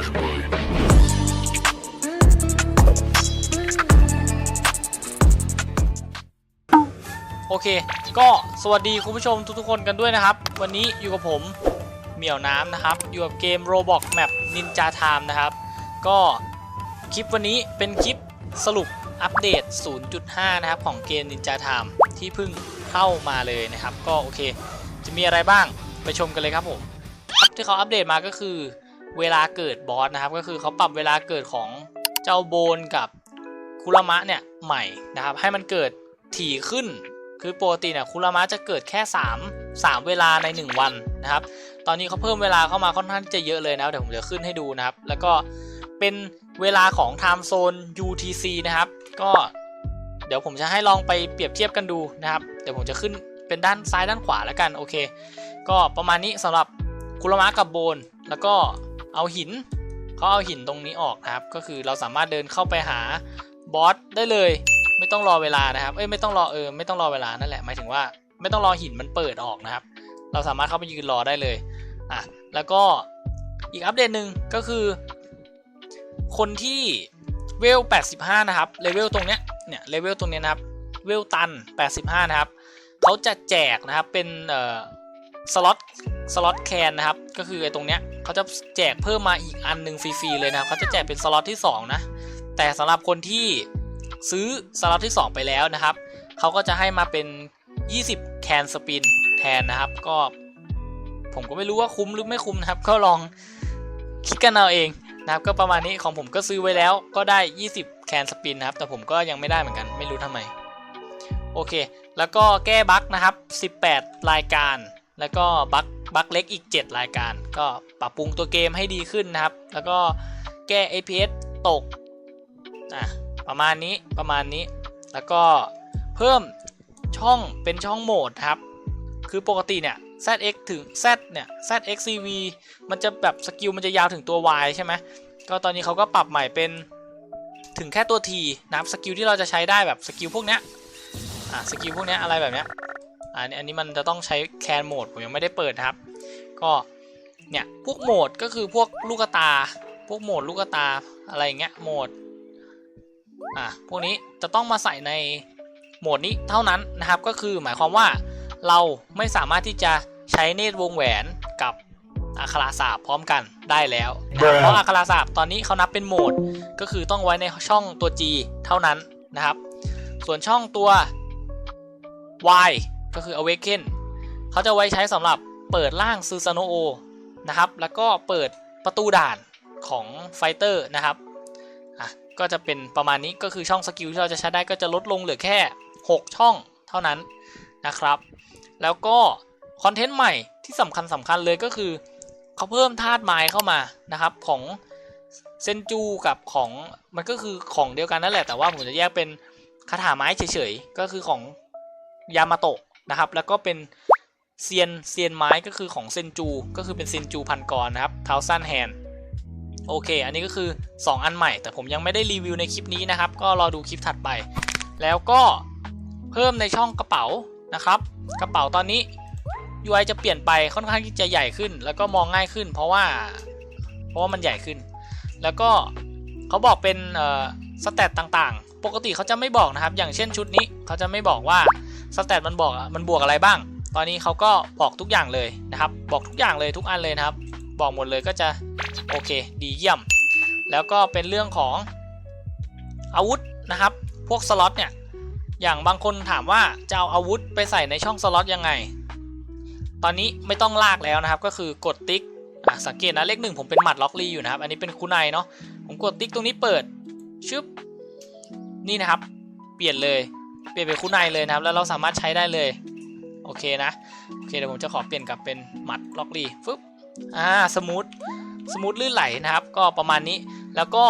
Garage Boy. โอเค ก็สวัสดีคุณผู้ชมทุกๆคนกันด้วยนะครับ วันนี้อยู่กับผมเหมี่ยวน้ำนะครับ อยู่กับเกม Roblox Map Ninja Time นะครับ ก็คลิปวันนี้เป็นคลิปสรุปอัปเดต 0.5 นะครับ ของเกม Ninja Time ที่เพิ่งเข้ามาเลยนะครับ ก็โอเค จะมีอะไรบ้างไปชมกันเลยครับผมที่เขาอัปเดตมาก็คือ เวลาเกิดบอสนะครับ ก็คือเขาปรับเวลาเกิดของเจ้าโบนกับคุรามะเนี่ยใหม่นะครับ ให้มันเกิดถี่ขึ้น คือปกติเนี่ยคุรามะจะเกิดแค่ 3 3 เวลาใน 1 วันนะครับ ตอนนี้เขาเพิ่มเวลาเข้ามาค่อนข้างจะเยอะเลยนะเดี๋ยวผมจะขึ้นให้ดูนะครับ แล้วก็เป็นเวลาของ Time Zone UTC นะครับ ก็เดี๋ยวผมจะให้ลองไปเปรียบเทียบกันดูนะครับ เดี๋ยวผมจะขึ้นเป็นด้านซ้ายด้านขวาแล้วกันโอเค ก็ประมาณนี้สำหรับคุรามะกับโบนแล้วก็ เอาหินเขาเอาหินตรงนี้ออกนะครับ ก็คือเราสามารถเดินเข้าไปหาบอสได้เลย ไม่ต้องรอเวลานะครับ เอ้ยไม่ต้องรอเออไม่ต้องรอเวลานั่นแหละหมายถึงว่าไม่ต้องรอหินมันเปิดออกนะครับ เราสามารถเข้าไปยืนรอได้เลยอะแล้วก็อีกอัปเดตหนึ่งก็คือ คนที่เวล 85 นะครับเลเวลตรงเนี้ยเนี่ยเลเวลตรงเนี้ยนะครับเวลตัน 85 นะครับเขาจะแจกนะครับเป็นเอ่อสล็อตสล็อตแคนนะครับ ก็คือไอ้ตรงเนี้ย เขาจะแจกเพิ่มมาอีกอันหนึ่งฟรีๆเลยนะครับเขาจะแจกเป็นสล็อตที่สองนะ แต่สำหรับคนที่ซื้อสล็อตที่ 2 ไปแล้วนะครับเขาก็จะให้มาเป็น 20 แคนสปินแทนนะครับก็ผมก็ไม่รู้ว่าคุ้มหรือไม่คุ้มนะครับ ก็ลองคิดกันเอาเองนะครับก็ประมาณนี้ของผมก็ซื้อไว้แล้วก็ได้ 20 แคนสปินนะครับ แต่ผมก็ยังไม่ได้เหมือนกัน ไม่รู้ทำไม โอเค แล้วก็แก้บั๊กนะครับ 18 รายการ แล้วก็บั๊ก บั๊กเล็กอีก 7 รายการ ก็ปรับปรุงตัวเกมให้ดีขึ้นนะครับ แล้วก็แก้ APS ตกอะประมาณนี้ประมาณนี้ แล้วก็เพิ่มช่องเป็นช่องโหมดครับ คือปกติเนี่ย ZX ถึง Z เนี่ย ZXCV มันจะแบบสกิลมันจะยาวถึงตัว Y ใช่ไหมก็ตอนนี้เขาก็ปรับใหม่เป็นถึงแค่ตัว T นะครับสกิลที่เราจะใช้ได้แบบสกิลพวกเนี้ยอะสกิลพวกเนี้ยอะไรแบบเนี้ย อ่าอันนี้มันจะต้องใช้แคนโหมดผมยังไม่ได้เปิดนะครับ ก็เนี่ยพวกโหมดก็คือพวกลูกตา พวกโหมดลูกตาอะไรอย่างเงี้ยโหมดอะพวกนี้จะต้องมาใส่ในโหมดนี้เท่านั้นนะครับ ก็คือหมายความว่าเราไม่สามารถที่จะใช้เนตรวงแหวนกับอัคราสาบพร้อมกันได้แล้วนะครับเพราะอัคราสาบตอนนี้เขานับเป็นโหมด ก็คือต้องไว้ในช่องตัว G เท่านั้นนะครับ ส่วนช่องตัว Y ก็คือ Awaken เขาจะไว้ใช้สำหรับเปิดร่างซูซานโอนะครับ แล้วก็เปิดประตูด่านของไฟเตอร์นะครับอะก็จะเป็นประมาณนี้ก็คือช่องสกิลที่เราจะใช้ได้ก็จะลดลงเหลือแค่ 6 ช่องเท่านั้นนะครับ แล้วก็คอนเทนต์ใหม่ที่สำคัญสำคัญเลยก็คือเขาเพิ่มธาตุไม้เข้ามานะครับของเซนจูกับของมันก็คือของเดียวกันนั่นแหละแต่ว่าผมจะแยกเป็นคาถาไม้เฉยๆ ก็คือของยามาโตะ นะครับ แล้วก็เป็นเซียนเซียนไม้ก็คือของเซนจู ก็คือเป็นเซนจูพันกรนะครับเท้าสั้นแฮนโอเค อันนี้ก็คือ 2 อันใหม่ แต่ผมยังไม่ได้รีวิวในคลิปนี้นะครับ ก็รอดูคลิปถัดไป แล้วก็เพิ่มในช่องกระเป๋านะครับ กระเป๋าตอนนี้ UI จะเปลี่ยนไปค่อนข้างที่จะใหญ่ขึ้น แล้วก็มองง่ายขึ้น เพราะว่า เพราะว่ามันใหญ่ขึ้น แล้วก็เขาบอกเป็นสเตตต่างๆ ปกติเขาจะไม่บอกนะครับ อย่างเช่นชุดนี้เขาจะไม่บอกว่า สเตตมันบอกมันบวกอะไรบ้าง ตอนนี้เขาก็บอกทุกอย่างเลยนะครับ บอกทุกอย่างเลยทุกอันเลยนะครับ บอกหมดเลยก็จะโอเค ดีเยี่ยม แล้วก็เป็นเรื่องของอาวุธนะครับ พวกสล็อตเนี่ย อย่างบางคนถามว่าจะเอาอาวุธไปใส่ในช่องสล็อตยังไง ตอนนี้ไม่ต้องลากแล้วนะครับ ก็คือกดติ๊กสังเกตนะเลขหนึ่งผมเป็นหมัดล็อกลีอยู่นะครับ อันนี้เป็นคูไนเนาะ ผมกดติ๊กตรงนี้เปิดชึบนี่นะครับ เปลี่ยนเลย เปลี่ยนเป็นคูไนเลยนะครับ แล้วเราสามารถใช้ได้เลย โอเคนะ โอเคเดี๋ยวผมจะขอเปลี่ยนกลับเป็นหมัดล็อกลี่ฟึบอ่าสมูทสมูทลื่นไหลนะครับ ก็ประมาณนี้ แล้วก็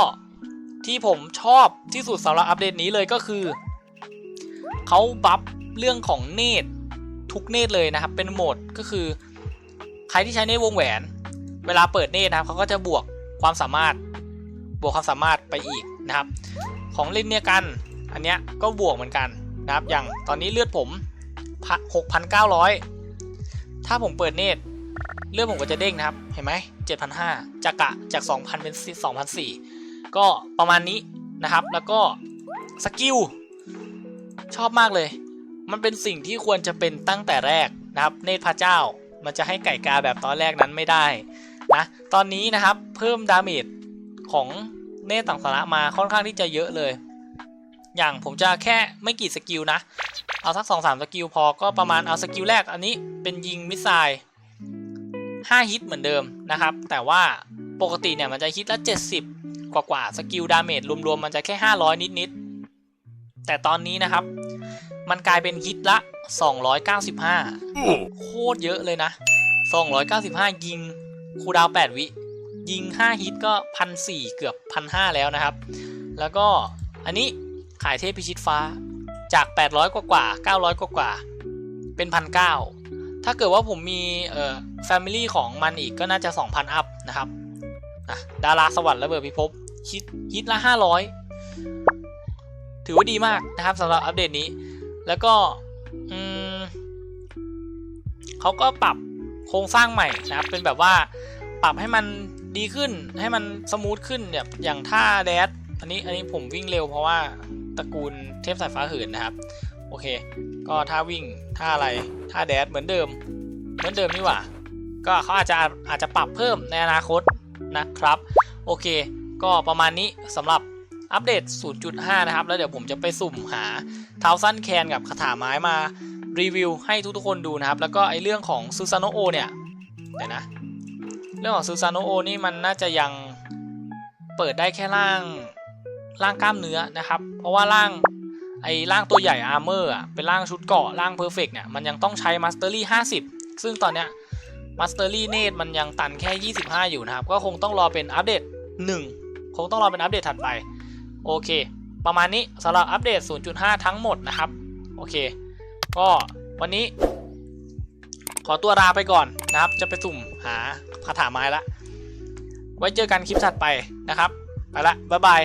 ที่ผมชอบที่สุดสำหรับอัปเดตนี้เลยก็คือ เขาบัฟเรื่องของเนตทุกเนตเลยนะครับ เป็นโหมดก็คือ ใครที่ใช้เนตวงแหวน เวลาเปิดเนตนะครับเขาก็จะบวกความสามารถบวกความสามารถไปอีกนะครับ ของลินเนี่ยกัน อันเนี้ยก็บวกเหมือนกัน นะครับ อย่างตอนนี้เลือดผม6,900ถ้าผมเปิดเนตเรื่องผมก็จะเด้งนะครับ เห็นไหม7,500จากกะจาก2,000เป็น2,004ก็ประมาณนี้นะครับ แล้วก็สกิลชอบมากเลย มันเป็นสิ่งที่ควรจะเป็นตั้งแต่แรกนะครับ เนตพระเจ้า มันจะให้ไก่กาแบบตอนแรกนั้นไม่ได้นะ ตอนนี้นะครับเพิ่มดาเมจของเนตต่างสาระมาค่อนข้างที่จะเยอะเลย อย่างผมจะแค่ไม่กี่สกิลนะ เอาสักสองสามสกิลพอก็ประมาณเอาสกิลแรกอันนี้เป็นยิงมิสไซล์5ฮิตเหมือนเดิมนะครับ แต่ว่าปกติเนี่ยมันจะฮิตละ 70 กว่ากว่าสกิลดาเมจรวมๆ มันจะแค่ 500 นิดๆ แต่ตอนนี้นะครับ มันกลายเป็นฮิตละ 295 โคตรเยอะเลยนะ 295 ยิงคูดาว 8 วิ ยิง 5 ฮิตก็พันสเกือบพันหแล้วนะครับ แล้วก็อันนี้ ขายเทพพิชิตฟ้าจาก 800 กว่ากว่า 900 กว่ากว่า เป็นพันเถ้าเกิดว่าผมมีเอ่อ Family ของมันอีกก็น่าจะ 2,000 อัพนะครับอะดาราสวรรค์ระเบิดพิภพฮิตฮิตละ 500 ถือว่าดีมากนะครับสำหรับอัปเดตนี้ แล้วก็อืมเขาก็ปรับโครงสร้างใหม่นะครับ เป็นแบบว่าปรับให้มันดีขึ้นให้มันสมูทขึ้นแบบอย่างท่าแดดอันนี้อันนี้ผมวิ่งเร็วเพราะว่า ตระกูลเทพสายฟ้าเหินนะครับ โอเค ก็ท่าวิ่งท่าอะไรท่าแดดเหมือนเดิม เหมือนเดิมนี่หว่า ก็เขาอาจจะอาจจะปรับเพิ่มในอนาคตนะครับ โอเค ก็ประมาณนี้สำหรับอัปเดต 0.5 นะครับ แล้วเดี๋ยวผมจะไปสุ่มหาเท้าสั้นแคนกับคาถาไม้มารีวิวให้ทุกๆคนดูนะครับ แล้วก็ไอเรื่องของซูซานโอเนี่ยเดี๋ยวนะ เรื่องของซูซานโอนี่มันน่าจะยังเปิดได้แค่ร่าง ร่างกล้ามเนื้อนะครับ เพราะว่าร่างไอ้ร่างตัวใหญ่อาร์เมอร์อะเป็นร่างชุดเกาะร่างเพอร์เฟกเนี่ยมันยังต้องใช้มาสเตอรี่50ซึ่งตอนเนี้ยมาสเตอรี่เนตมันยังตันแค่ 25 อยู่นะครับ ก็คงต้องรอเป็นอัปเดต 1 คงต้องรอเป็นอัปเดตถัดไป โอเค ประมาณนี้สำหรับอัปเดต 0.5 ทั้งหมดนะครับ โอเค ก็วันนี้ ขอตัวลาไปก่อนนะครับ จะไปสุ่มหาคาถาไม้ละ ไว้เจอกันคลิปถัดไปนะครับ ไปละ บ๊ายบาย